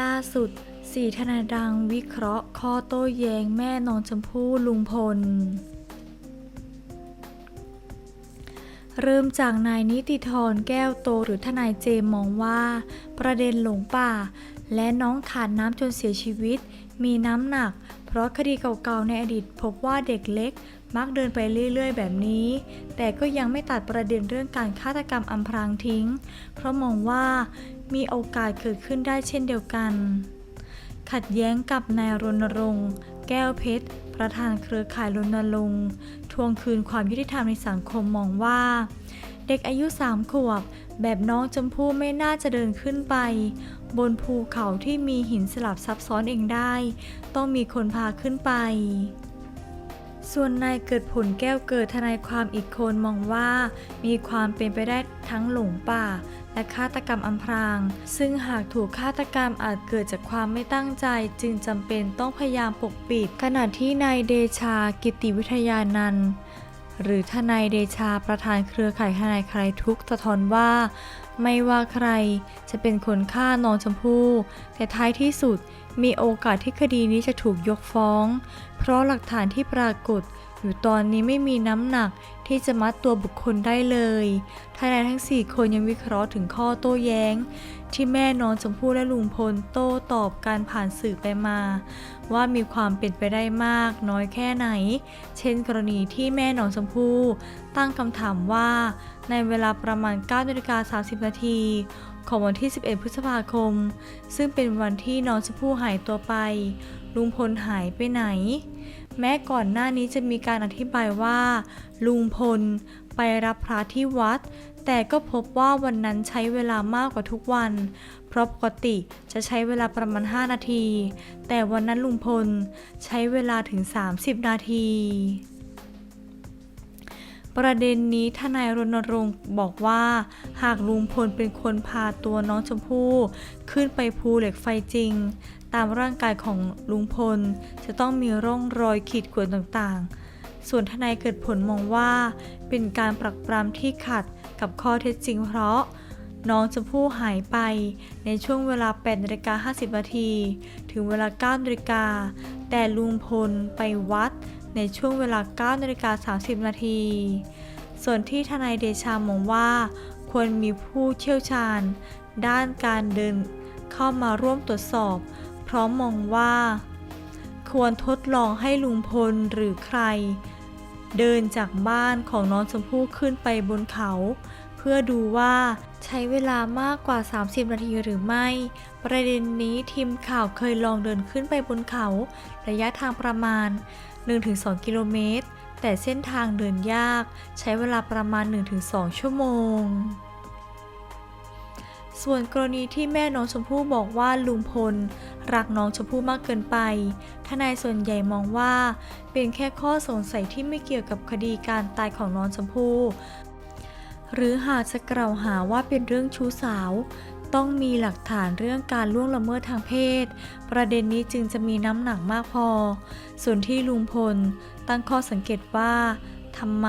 ล่าสุดสีทนายดังวิเคราะห์ ข้อโต้แย้งแม่น้องชมพู่ลุงพล เริ่มจากนายนิติธรแก้วโตหรือทนายเจมมองว่า ประเด็นหลงป่า และน้องขาดน้ำจนเสียชีวิต มีน้ำหนัก เพราะคดีเก่าๆในอดีตพบว่าเด็กเล็ก มักเดินไปเรื่อยๆ แบบนี้ แต่ก็ยังไม่ตัดประเด็นเรื่องการฆาตกรรมอำพรางทิ้ง เพราะมองว่า มีโอกาสเกิดขึ้นได้เช่นเดียวกัน ขัดแย้งกับนายรณรงค์ แก้วเพชร ประธานเครือข่ายรณรงค์ทวงคืนความยุติธรรมในสังคมมองว่า เด็กอายุสามขวบ แบบน้องชมพู่ไม่น่าจะเดินขึ้นไป บนภูเขาที่มีหินสลับซับซ้อนเองได้ ต้องมีคนพาขึ้นไป ส่วนนายเกิดผลแก้วเกิดทนายความอีกคนมองว่า มีความเป็นไปได้ทั้งหลงป่า และฆาตกรรมอำพราง ซึ่งหากถูกฆาตกรรมอาจเกิดจากความไม่ตั้งใจ จึงจำเป็นต้องพยายามปกปิด ขณะที่นายเดชากิติวิทยานันท์หรือทนายเดชาประธานเครือข่ายทนายใครทุกสะท้อนว่า ไม่ว่าใครจะเป็นคนฆ่าน้องชมพู่แต่ท้ายที่สุด มีโอกาสที่คดีนี้จะถูกยกฟ้อง เพราะหลักฐานที่ปรากฏอยู่ตอนนี้ไม่มีน้ำหนักที่จะมัดตัวบุคคลได้เลยทนายทั้ง 4 คนยังวิเคราะห์ถึงข้อโต้แย้ง ที่แม่น้องชมพู่และลุงพลโต้ตอบการผ่านสื่อไปมา ว่ามีความเป็นไปได้มากน้อยแค่ไหน เช่นกรณีที่แม่น้องชมพู่ตั้งคำถามว่า ในเวลาประมาณ9นาฬิกา30นาที ของวันที่ 11 พฤษภาคม ซึ่งเป็นวันที่น้องชมพู่หายตัวไป ลุงพลหายไปไหน แม้ก่อนหน้านี้จะมีการอธิบายว่า ลุงพลไปรับพระที่วัด แต่ก็พบว่าวันนั้นใช้เวลามากกว่าทุกวัน เพราะปกติจะใช้เวลาประมาณ 5 นาที แต่วันนั้นลุงพลใช้เวลาถึง 30 นาที ประเด็นนี้ทนายรณรงค์บอกว่า หากลุงพลเป็นคนพาตัวน้องชมพู่ขึ้นไปภูเหล็กไฟจริง ตามร่างกายของลุงพล จะต้องมีร่องรอยขีดข่วนต่างๆ ส่วนทนายเกิดผลมองว่า เป็นการปรักปรำที่ขัดกับข้อเท็จจริงเพราะน้องชมพู่หายไปในช่วงเวลา8นาฬิกา50นาทีถึงเวลา9นาฬิกาแต่ลุงพลไปวัด ในช่วงเวลา9นาฬิกา30 นาที ส่วนที่ทนายเดชามองว่า ควรมีผู้เชี่ยวชาญ ด้านการเดินเข้ามาร่วมตรวจสอบ พร้อมมองว่า ควรทดลองให้ลุงพลหรือใคร เดินจากบ้านของน้องชมพู่ขึ้นไปบนเขา เพื่อดูว่าใช้เวลามากกว่า 30 นาทีหรือไม่ ประเด็นนี้ทีมข่าวเคยลองเดินขึ้นไปบนเขา ระยะทางประมาณ 1-2 กิโลเมตร แต่เส้นทางเดินยากใช้เวลาประมาณ 1-2 ชั่วโมง ส่วนกรณีที่แม่น้องชมพู่บอกว่าลุงพล รักน้องชมพู่มากเกินไป ทนายส่วนใหญ่มองว่า เป็นแค่ข้อสงสัยที่ไม่เกี่ยวกับคดีการตายของน้องชมพู่หรือหากจะกล่าวหาว่าเป็นเรื่องชู้สาว ต้องมีหลักฐานเรื่องการล่วงละเมิดทางเพศ ประเด็นนี้จึงจะมีน้ำหนักมากพอ ส่วนที่ลุงพล ตั้งข้อสังเกตว่าทำไม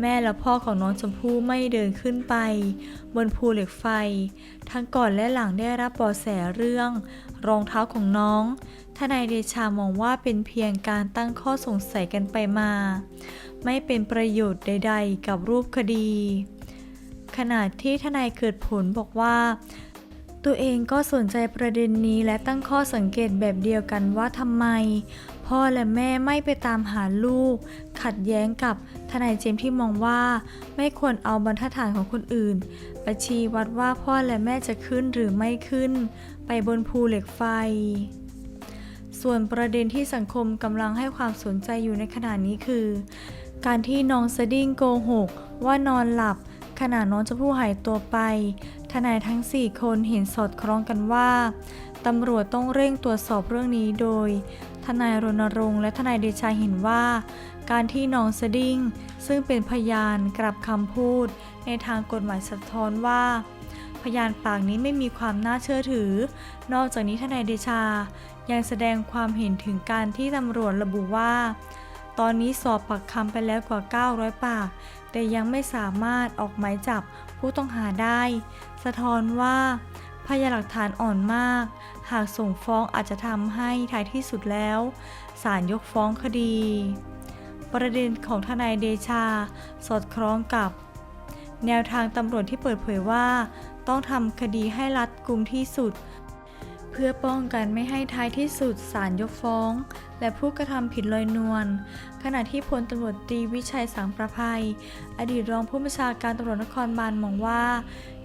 แม่และพ่อของน้องชมพู่ไม่เดินขึ้นไป บนภูเหล็กไฟ ทั้งก่อนและหลังได้รับเบาะแสเรื่อง รองเท้าของน้อง ทนายเดชามองว่าเป็นเพียงการตั้งข้อสงสัยกันไปมา ไม่เป็นประโยชน์ใด ๆ กับรูปคดี ขณะที่ทนายเกิดผลบอกว่า ตัวเองก็สนใจประเด็นนี้และตั้งข้อสังเกตแบบเดียวกันว่าทำไม พ่อและแม่ไม่ไปตามหาลูก ขัดแย้งกับทนายเจมส์ที่มองว่า ไม่ควรเอาบรรทัดฐานของคนอื่นไปชี้วัดว่าพ่อและแม่จะขึ้นหรือไม่ขึ้น ไปบนภูเหล็กไฟส่วนประเด็นที่สังคมกำลังให้ความสนใจอยู่ในขณะนี้คือ การที่น้องสดิ้งโกหก ว่านอนหลับ ขณะน้องชมพู่หายตัวไป ทนายทั้ง 4 คนเห็นสอดคล้องกันว่าตำรวจต้องเร่งตรวจสอบเรื่องนี้โดย ทนายรณรงค์และทนายเดชาเห็นว่า การที่น้องสดิ้ง ซึ่งเป็นพยานกลับคำพูด ในทางกฎหมายสะท้อนว่า พยานปากนี้ไม่มีความน่าเชื่อถือ นอกจากนี้ทนายเดชายังแสดงความเห็นถึงการที่ตำรวจระบุว่า ตอนนี้สอบปากคำไปแล้วกว่า 900 ปาก แต่ยังไม่สามารถออกหมายจับผู้ต้องหาได้ สะท้อนว่าพยานหลักฐานอ่อนมาก หากส่งฟ้องอาจจะทำให้ท้ายที่สุดแล้วศาลยกฟ้องคดี ประเด็นของทนายเดชา สอดคล้องกับ แนวทางตำรวจที่เปิดเผยว่า ต้องทำคดีให้รัดกุมที่สุด เพื่อป้องกันไม่ให้ท้ายที่สุดศาลยกฟ้อง และผู้กระทำผิดลอยนวล ขณะที่พลตำรวจตรีวิชัยสังประภัย อดีตรองผู้บัญชาการตำรวจนครบาลมองว่า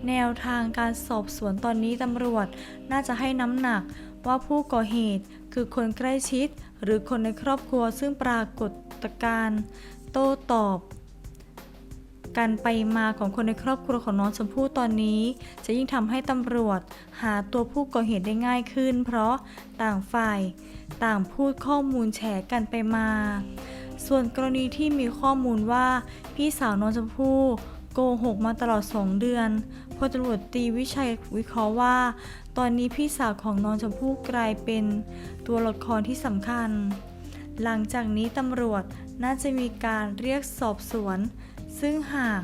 แนวทางการสอบสวนตอนนี้ตำรวจน่าจะให้น้ำหนักว่าผู้ก่อเหตุคือคนใกล้ชิด หรือคนในครอบครัวซึ่งปรากฏการโต้ตอบ การไปมาของคนในครอบครัวของน้องชมพู่ตอนนี้ จะยิ่งทำให้ตำรวจ หาตัวผู้ก่อเหตุได้ง่ายขึ้น เพราะต่างฝ่าย ต่างพูดข้อมูลแฉกันไปมา ส่วนกรณีที่มีข้อมูลว่า พี่สาวน้องชมพู่โกหกมาตลอด 2 เดือนพลตำรวจตีวิชัยวิเคราะห์ว่า ตอนนี้พี่สาวของน้องชมพู่กลายเป็นตัวละครที่สำคัญ หลังจากนี้ตำรวจน่าจะมีการเรียกสอบสวน ซึ่งหาก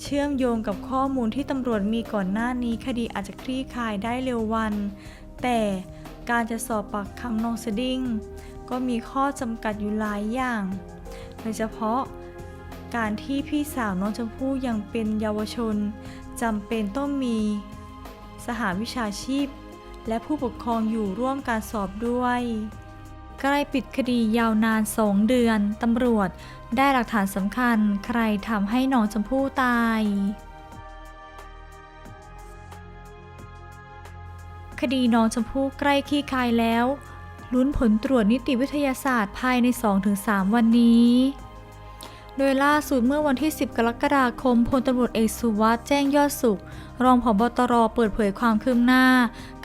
เชื่อมโยงกับข้อมูลที่ตำรวจมีก่อนหน้านี้คดีอาจจะคลี่คลายได้เร็ววัน แต่การจะสอบปากคำน้องสดิ้งก็มีข้อจำกัดอยู่หลายอย่าง โดยเฉพาะการที่พี่สาวน้องชมพู่ยังเป็นเยาวชนจำเป็นต้องมีสหวิชาชีพ และผู้ปกครองอยู่ร่วมการสอบด้วย ใกล้ปิดคดียาวนาน2เดือน ตำรวจได้หลักฐานสำคัญ ใครทำให้น้องชมพู่ตาย คดีน้องชมพู่ใกล้คลี่คลายแล้ว ลุ้นผลตรวจนิติวิทยาศาสตร์ภายใน 2-3 วันนี้ โดยล่าสุดเมื่อวันที่ 10 กรกฎาคมพลตำรวจเอกสุวัสด์แจ้งยอดสุข รองผบตรเปิดเผยความคืบหน้า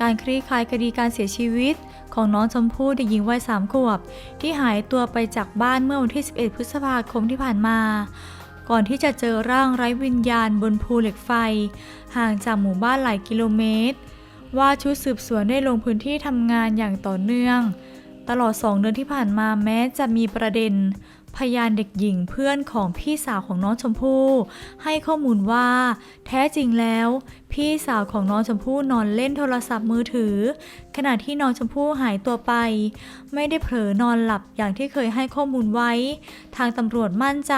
การคลี่คลายคดีการเสียชีวิต ของน้องชมพู่เด็กหญิงวัย3ขวบ ที่หายตัวไปจากบ้านเมื่อวันที่ 11 พฤษภาคมที่ผ่านมา ก่อนที่จะเจอร่างไร้วิญญาณบนภูเหล็กไฟ ห่างจากหมู่บ้านหลายกิโลเมตร ว่าชุดสืบสวนได้ลงพื้นที่ทำงานอย่างต่อเนื่อง ตลอด2เดือนที่ผ่านมาแม้จะมีประเด็นพยานเด็กหญิงเพื่อนของพี่สาวของน้องชมพู่ให้ข้อมูลว่า แท้จริงแล้ว พี่สาวของน้องชมพู่นอนเล่นโทรศัพท์มือถือ ขณะที่น้องชมพู่หายตัวไป ไม่ได้เผลอนอนหลับอย่างที่เคยให้ข้อมูลไว้ ทางตำรวจมั่นใจ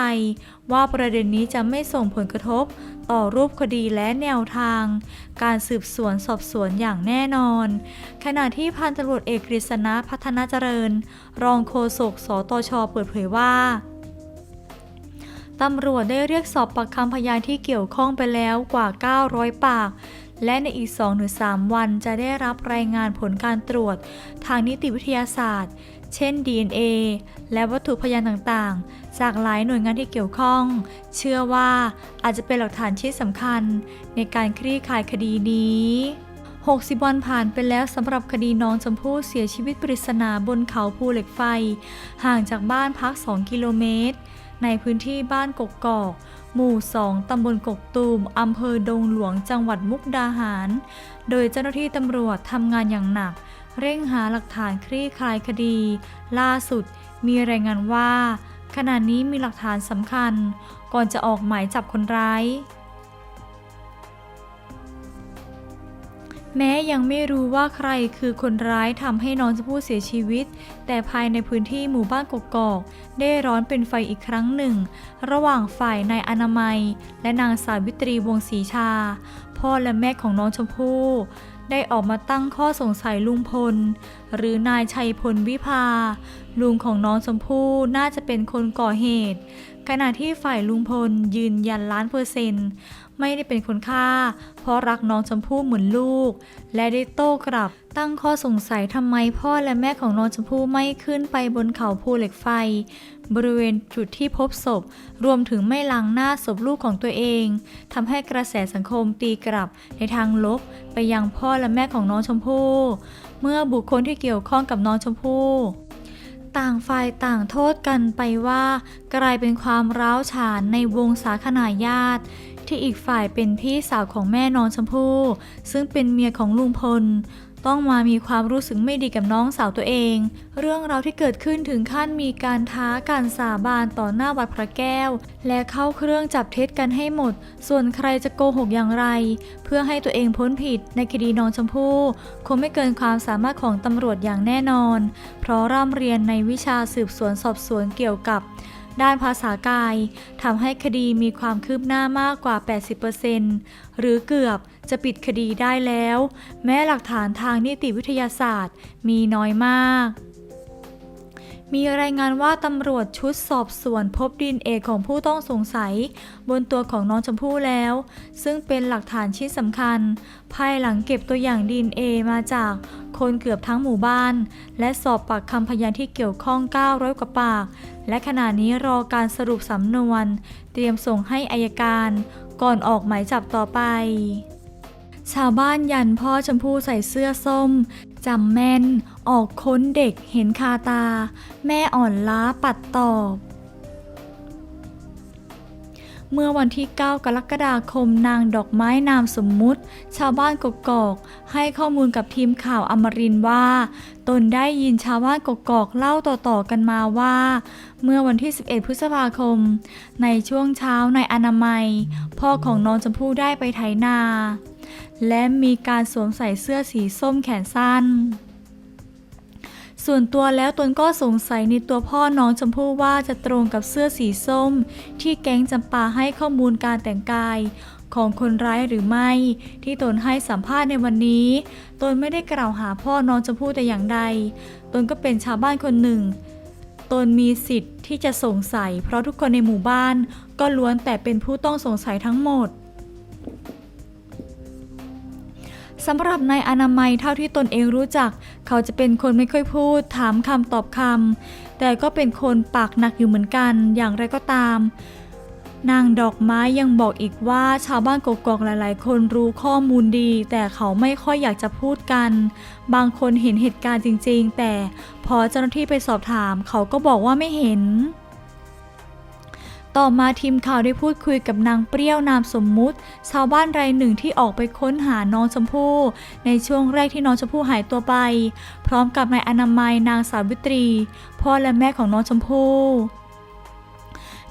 ว่าประเด็นนี้จะไม่ส่งผลกระทบ ต่อรูปคดีและแนวทาง การสืบสวนสอบสวนอย่างแน่นอน ขณะที่พันตำรวจเอกกฤษณะพัฒนาเจริญ รองโฆษกสตชเปิดเผยว่า ตำรวจได้เรียกสอบปากคำพยานที่เกี่ยวข้องไปแล้วกว่า 900 ปาก และในอีก 2-3 วันจะได้รับรายงานผลการตรวจ ทางนิติวิทยาศาสตร์ เช่น DNA และวัตถุพยานต่างๆ จากหลายหน่วยงานที่เกี่ยวข้อง เชื่อว่าอาจจะเป็นหลักฐานชิ้นสำคัญในการคลี่คลายคดีนี้60 วันผ่านไปแล้วสำหรับคดีน้องชมพู่เสียชีวิตปริศนาบนเขาภูเหล็กไฟ ห่างจากบ้านพัก 2 กิโลเมตร ในพื้นที่บ้านกกกอก หมู่ 2 ตำบลกกตูม อำเภอดงหลวง จังหวัดมุกดาหาร โดยเจ้าหน้าที่ตำรวจทำงานอย่างหนัก เร่งหาหลักฐานคลี่คลายคดี ล่าสุดมีรายงานว่า ขณะนี้มีหลักฐานสำคัญ ก่อนจะออกหมายจับคนร้าย แม้ยังไม่รู้ว่าใครคือคนร้ายทำให้น้องชมพู่เสียชีวิต แต่ภายในพื้นที่หมู่บ้านกกอก ได้ร้อนเป็นไฟอีกครั้งหนึ่ง ระหว่างฝ่ายนายอนามัย และนางสาวิตรีวงศรีชา พ่อและแม่ของน้องชมพู่ได้ออกมาตั้งข้อสงสัยลุงพล หรือนายชัยพลวิภา ลุงของน้องชมพู่น่าจะเป็นคนก่อเหตุ ขณะที่ฝ่ายลุงพลยืนยันล้านเปอร์เซ็นต์ ไม่ได้เป็นคนฆ่า เพราะรักน้องชมพู่เหมือนลูก และได้โต้กลับ ตั้งข้อสงสัยทำไมพ่อและแม่ของน้องชมพู่ไม่ขึ้นไปบนเขาภูเหล็กไฟ บริเวณจุดที่พบศพ รวมถึงไม่ล้างหน้าศพลูกของตัวเองทำให้กระแสสังคมตีกลับในทางลบไปยังพ่อและแม่ของน้องชมพู่ เมื่อบุคคลที่เกี่ยวข้องกับน้องชมพู่ต่างฝ่ายต่างโทษกันไปว่า กลายเป็นความร้าวฉานในวงสาคนาญาติ ที่อีกฝ่ายเป็นพี่สาวของแม่น้องชมพู่ ซึ่งเป็นเมียของลุงพล ต้องมามีความรู้สึกไม่ดีกับน้องสาวตัวเอง เรื่องราวที่เกิดขึ้นถึงขั้นมีการท้าการสาบานต่อหน้าวัดพระแก้ว และเข้าเครื่องจับเท็จกันให้หมด ส่วนใครจะโกหกอย่างไร เพื่อให้ตัวเองพ้นผิดในคดีน้องชมพู่คงไม่เกินความสามารถของตำรวจอย่างแน่นอน เพราะร่ำเรียนในวิชาสืบสวนสอบสวนเกี่ยวกับ ด้านภาษากายทำให้คดีมีความคืบหน้ามากกว่า 80%หรือเกือบจะปิดคดีได้แล้ว แม้หลักฐานทางนิติวิทยาศาสตร์ มีน้อยมาก มีรายงานว่าตำรวจชุดสอบสวนพบดีเอ็นเอของผู้ต้องสงสัย บนตัวของน้องชมพู่แล้ว ซึ่งเป็นหลักฐานชิ้นสำคัญ ภายหลังเก็บตัวอย่างดีเอ็นเอมาจาก คนเกือบทั้งหมู่บ้าน และสอบปากคำพยานที่เกี่ยวข้อง 900 กว่าปาก และขณะนี้รอการสรุปสำนวน เตรียมส่งให้อายการ ก่อนออกหมายจับต่อไป ชาวบ้านยันพ่อชมพู่ใส่เสื้อส้มจำแม่น ออกค้นเด็กเห็นคาตา แม่อ่อนล้าปัดตอบ เมื่อวันที่ 9 กรกฎาคมนางดอกไม้นามสมมุติ ชาวบ้านกกอก ให้ข้อมูลกับทีมข่าวอมรินว่า ตนได้ยินชาวบ้านกกอกเล่าต่อๆกันมาว่า เมื่อวันที่ 11 พฤษภาคม ในช่วงเช้านายอนามัย พ่อของน้องชมพู่ได้ไปไถนา และมีการสวมใส่เสื้อสีส้มแขนสั้น ส่วนตัวแล้วตนก็สงสัยในตัวพ่อน้องชมพู่ว่าจะตรงกับเสื้อสีส้ม ที่แก๊งจำปาให้ข้อมูลการแต่งกายของคนร้ายหรือไม่ ที่ตนให้สัมภาษณ์ในวันนี้ ตนไม่ได้กล่าวหาพ่อน้องชมพู่แต่อย่างใด ตนก็เป็นชาวบ้านคนหนึ่ง ตนมีสิทธิ์ที่จะสงสัย เพราะทุกคนในหมู่บ้าน ก็ล้วนแต่เป็นผู้ต้องสงสัยทั้งหมด สำหรับนายอนามัยเท่าที่ตนเองรู้จัก เขาจะเป็นคนไม่ค่อยพูด ถามคำตอบคำแต่ก็เป็นคนปากหนักอยู่เหมือนกัน อย่างไรก็ตาม นางดอกไม้ยังบอกอีกว่าชาวบ้านกกอกหลายๆ คนรู้ข้อมูลดี แต่เขาไม่ค่อยอยากจะพูดกัน บางคนเห็นเหตุการณ์จริง ๆ แต่พอเจ้าหน้าที่ไปสอบถาม เขาก็บอกว่าไม่เห็น ต่อมาทีมข่าวได้พูดคุยกับนางเปรี้ยวนามสมมุติ ชาวบ้านรายหนึ่งที่ออกไปค้นหาน้องชมพู่ ในช่วงแรกที่น้องชมพู่หายตัวไป พร้อมกับนายอนามัยนางสาวิตรี พ่อและแม่ของน้องชมพู่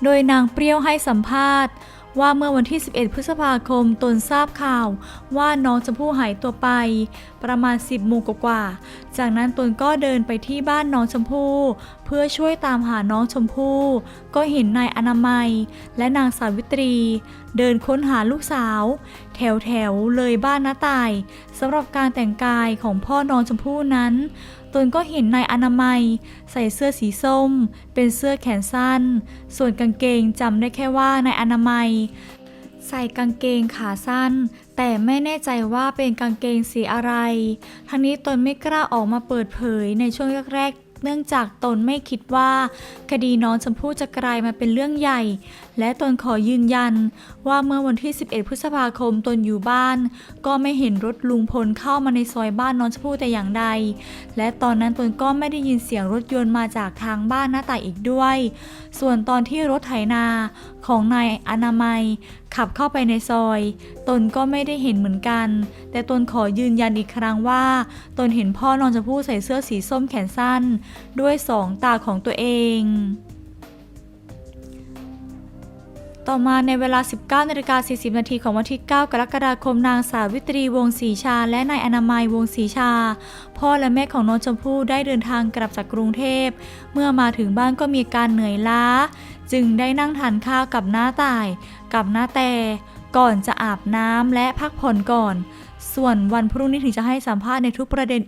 โดยนางเปรี้ยวให้สัมภาษณ์ว่าเมื่อวันที่ 11 พฤษภาคม ตนทราบข่าวว่าน้องชมพู่หายตัวไป ประมาณ 10โมงกว่าๆจากนั้นตนก็เดินไปที่บ้านน้องชมพู่ เพื่อช่วยตามหาน้องชมพู่ ก็เห็นนายอนามัย และนางสาวิตรี เดินค้นหาลูกสาว แถวแถวๆเลยบ้านน้าตายสำหรับการแต่งกายของพ่อน้องชมพู่นั้นตนก็เห็นนายอนามัย ใส่เสื้อสีส้ม เป็นเสื้อแขนสั้น ส่วนกางเกงจำได้แค่ว่านายอนามัย ใส่กางเกงขาสั้น แต่ไม่แน่ใจว่าเป็นกางเกงสีอะไร ทั้งนี้ตนไม่กล้าออกมาเปิดเผยในช่วงแรกๆเนื่องจากตนไม่คิดว่า คดีน้องชมพู่จะกลายมาเป็นเรื่องใหญ่ และตนขอยืนยัน ว่าเมื่อวันที่ 11 พฤษภาคมตนอยู่บ้าน ก็ไม่เห็นรถลุงพลเข้ามาในซอยบ้านน้องชมพู่แต่อย่างใด และตอนนั้นตนก็ไม่ได้ยินเสียงรถยนต์มาจากทางบ้านหน้าต่ายอีกด้วย ส่วนตอนที่รถไถนาของนายอนามัย ขับเข้าไปในซอย ตนก็ไม่ได้เห็นเหมือนกัน แต่ตนขอยืนยันอีกครั้งว่า ตนเห็นพ่อนองชมพู่ใส่เสื้อสีส้มแขนสั้น ด้วยสองตาของตัวเอง ต่อมาในเวลา 19นาฬิกา40 นาทีของวันที่ 9 กรกฎาคมนางสาวิตรีวงศรีชา และนายอนามัยวงศ์ศรีชา พ่อและแม่ของน้องชมพู่ได้เดินทางกลับจากกรุงเทพ เมื่อมาถึงบ้านก็มีการเหนื่อยล้า จึงได้นั่งทานข้าวกับน้าต่าย กับน้าแต่ ก่อนจะอาบน้ำและพักผ่อนก่อน ส่วนวันพรุ่งนี้ถึงจะให้สัมภาษณ์ในทุกประเด็น